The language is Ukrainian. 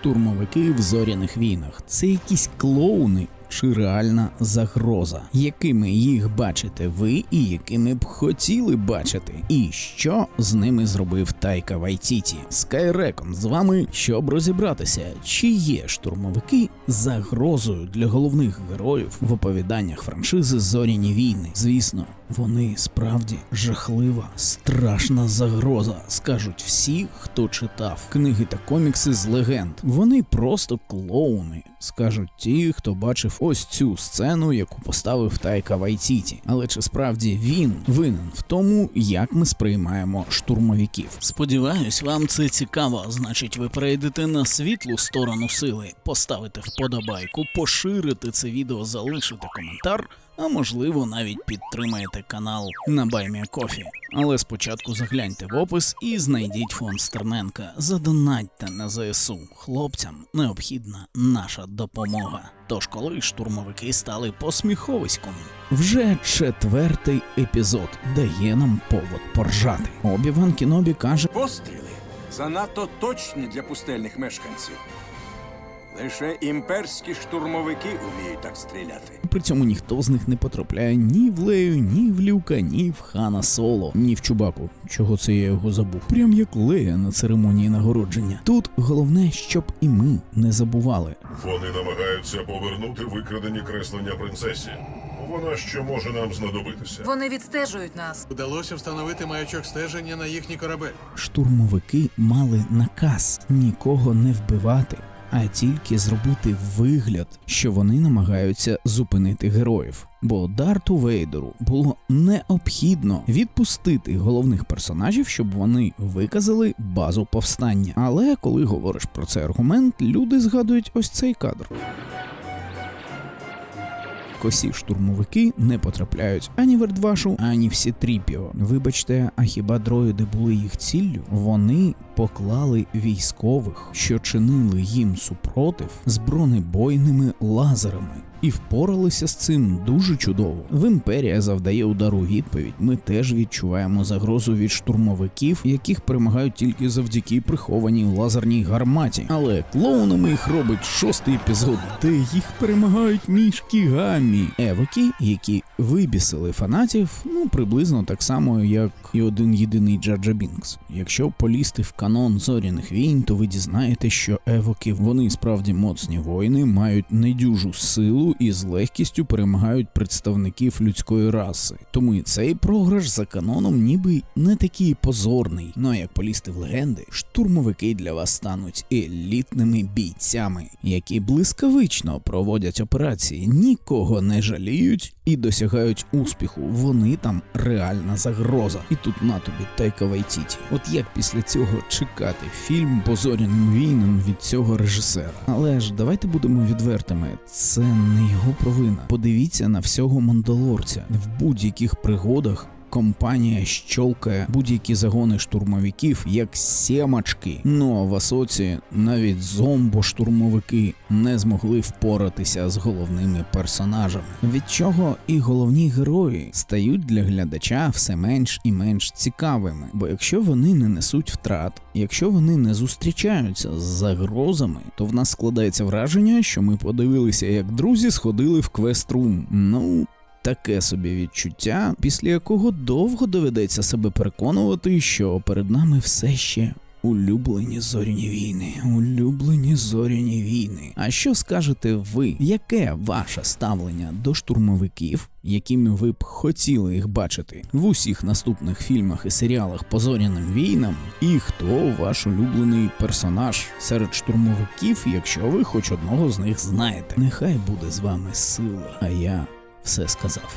штурмовики в зоряних війнах це якісь клоуни. Чи реальна загроза, якими їх бачите ви і якими б хотіли бачити, і що з ними зробив Тайка Вайтіті? Скайрекон з вами, щоб розібратися, чи є штурмовики загрозою для головних героїв в оповіданнях франшизи Зоряні війни. Звісно, вони справді жахлива, страшна загроза, скажуть всі, хто читав книги та комікси з легенд. Вони просто клоуни, скажуть ті, хто бачив ось цю сцену, яку поставив Тайка Вайтіті. Але чи справді він винен в тому, як ми сприймаємо штурмовиків? Сподіваюсь, вам це цікаво. Значить, ви перейдете на світлу сторону сили, поставите вподобайку, поширите це відео, залишите коментар. А можливо, навіть підтримаєте канал на Баймія Кофі. Але спочатку загляньте в опис і знайдіть фонд Стерненка. Задонатьте на ЗСУ. Хлопцям необхідна наша допомога. Тож, коли штурмовики стали посміховиськом, вже четвертий епізод дає нам повод поржати. Обіван Кінобі каже. Постріли занадто точні для пустельних мешканців. Лише імперські штурмовики вміють так стріляти. При цьому ніхто з них не потрапляє ні в Лею, ні в Люка, ні в Хана Соло, ні в Чубаку. Чого це я його забув? Прям як Лея на церемонії нагородження. Тут головне, щоб і ми не забували. Вони намагаються повернути викрадені креслення принцесі. Вона ще може нам знадобитися. Вони відстежують нас. Вдалося встановити маячок стеження на їхній корабель. Штурмовики мали наказ нікого не вбивати. А тільки зробити вигляд, що вони намагаються зупинити героїв. Бо Дарту Вейдеру було необхідно відпустити головних персонажів, щоб вони виказали базу повстання. Але коли говориш про цей аргумент, люди згадують ось цей кадр. Косі штурмовики не потрапляють ані в Ердвашу, ані в Сітріпіо. Вибачте, а хіба дроїди були їх ціллю? Вони поклали військових, що чинили їм супротив з бронебойними лазерами. І впоралися з цим дуже чудово. В імперія завдає удару відповідь. Ми теж відчуваємо загрозу від штурмовиків, яких перемагають тільки завдяки прихованій лазерній гарматі. Але клоунами їх робить шостий епізод, де їх перемагають мішки гамі. Евоки, які вибісили фанатів, ну приблизно так само, як і один єдиний Джаджа Бінкс. Якщо полізти в канон зоряних війн, то ви дізнаєте, що евоки вони справді моцні воїни, мають недюжу силу і з легкістю перемагають представників людської раси. Тому і цей програш за каноном ніби не такий позорний. Ну а як полізти в легенди, штурмовики для вас стануть елітними бійцями, які блискавично проводять операції, нікого не жаліють і досягають успіху. Вони там реальна загроза. І тут на тобі Тайка Вайтіті. От як після цього чекати фільм по зоряним війнам від цього режисера? Але ж давайте будемо відвертими. Це не його провина. Подивіться на всього мандалорця в будь-яких пригодах. Компанія щолкає будь-які загони штурмовиків як сімачки. Ну а в Асоці навіть зомбо-штурмовики не змогли впоратися з головними персонажами, від чого і головні герої стають для глядача все менш і менш цікавими. Бо якщо вони не несуть втрат, якщо вони не зустрічаються з загрозами, то в нас складається враження, що ми подивилися, як друзі сходили в квест-рум. Ну. Таке собі відчуття, після якого довго доведеться себе переконувати, що перед нами все ще улюблені зоряні війни, улюблені зоряні війни. А що скажете ви? Яке ваше ставлення до штурмовиків, якими ви б хотіли їх бачити в усіх наступних фільмах і серіалах по зоряним війнам? І хто ваш улюблений персонаж серед штурмовиків, якщо ви хоч одного з них знаєте? Нехай буде з вами сила, а я все сказав.